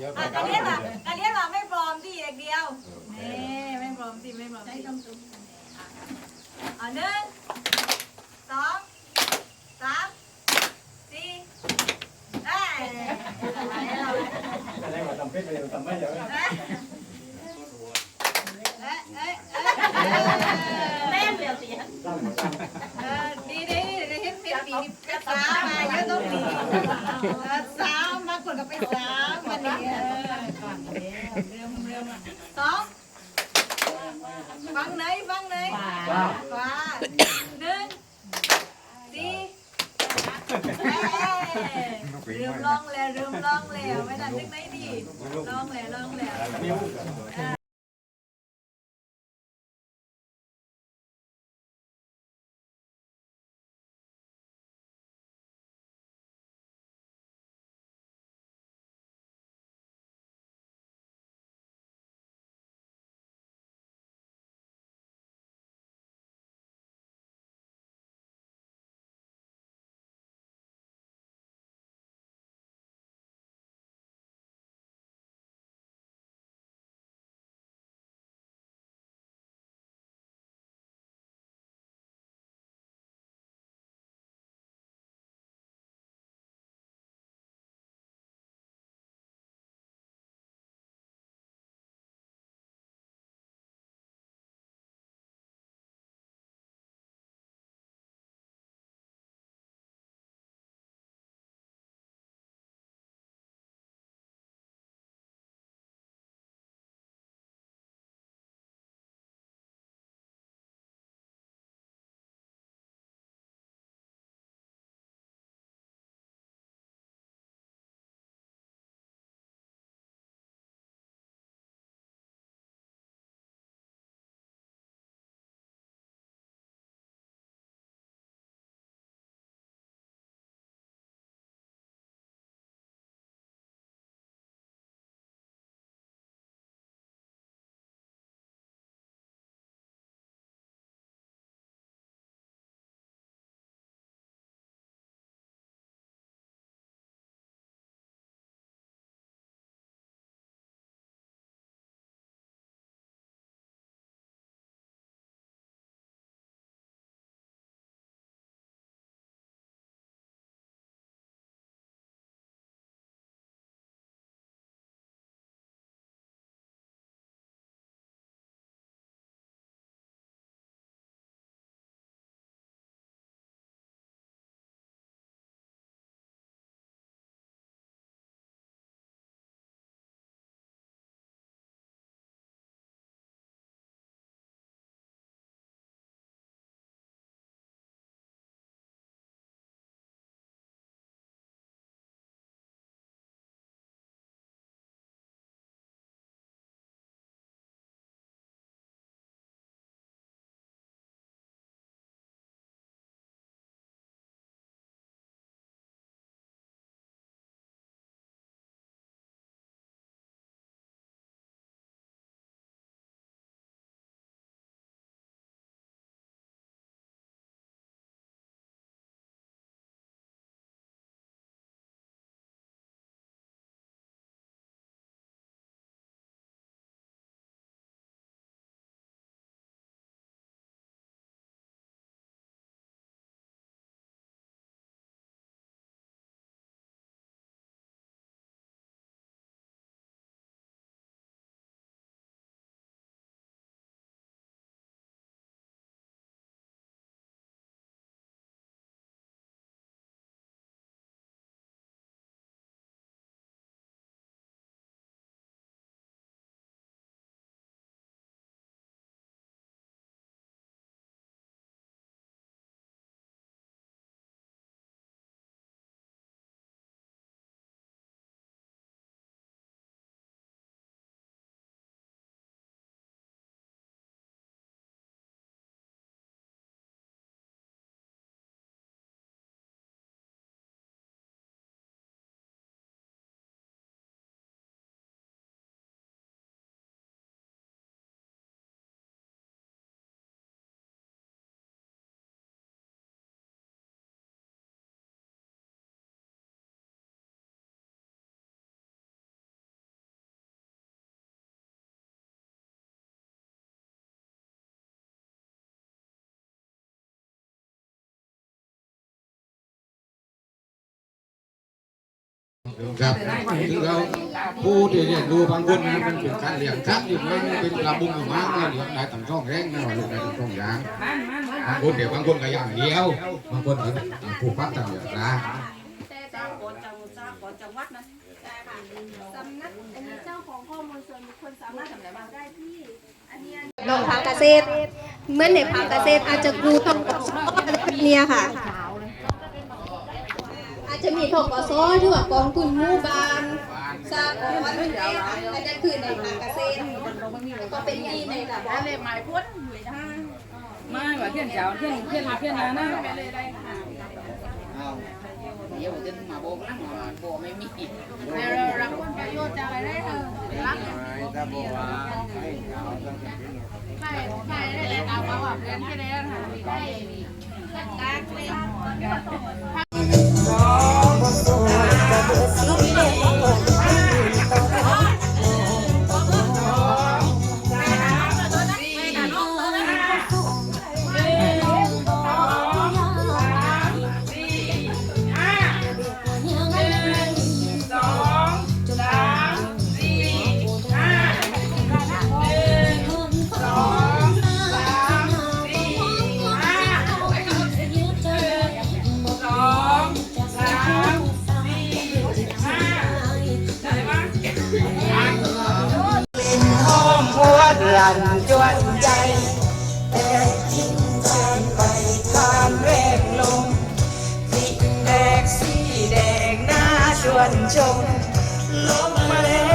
เยอะไปอะการเรียนว่าการเรียนว่าไม่ปลอมที่อย่างเดียวนี่ไม่ปลอมที่ไม่ปลอมใช้ที่คำสุขอะหนึ่งสองสามสี่เอ้ยอะไรเราอะไรว่าทำเพชรไปทำไม่เยอะเอ้ยเอ้ยเอ้ยเอ้ยแม่เดียวเสียตั้งหัวตั้งเออดีดีดีเห็นเป็นปีเป็นสามมาเยอะต้องปีเออสามบางคนก็เป็นสามวันนี้เออก่อนเร็วเร็วอะสอง ฟังไหนฟังไหนว้าวขวาหนึ่งสี่เอ้ยลืมลองแล้วลืมลองแล้วไม่ทันนึกไหนดีลองแล้วลองแล้ว ครับถึงเราผู้ที่เรียนรู้บางคนนะมันเป็นการเลี้ยงสัตว์อยู่มันเป็นกระบุงอยู่มากนะเลี้ยงได้ต่างช่องแรงนะลูกได้ต่างช่องยางบางคนเดี๋ยวบางคนก็อย่างเดียวบางคนก็ผูกพักต่างอย่างนะจังเจ้าก่อนจังวัดนะสำนักอันนี้เจ้าของข้อมูลส่วนบุคคลสามารถทำอะไรมาได้ที่อันนี้ลงพักเกษตรเมื่อนในพักเกษตรอาจจะกูทกศเนี่ยค่ะ จะมีทกศหรือว่ากองทุนหมู่บ้านสากลเนี่ยค่ะอันนั้นคือในพักเกษตรแล้วก็เป็นหนี้ในระบบอะไรหมายพ้นเลยนะไม่ว่าเที่ยงเช้าเที่ยงเที่ยงเที่ยงนานะเดี๋ยวจะมาโบกนั่งมาโบไม่มีเรารับผลประโยชน์จากอะไรได้เออรับใช่ใช่ได้เลยเอาเอาแบบเรียนแค่ได้แล้วค่ะได้ รันจวนใจแต่ทิ้งจานไปทานแรกลงสีแดงสีแดงหน้าชวนชมลงมาแล้ว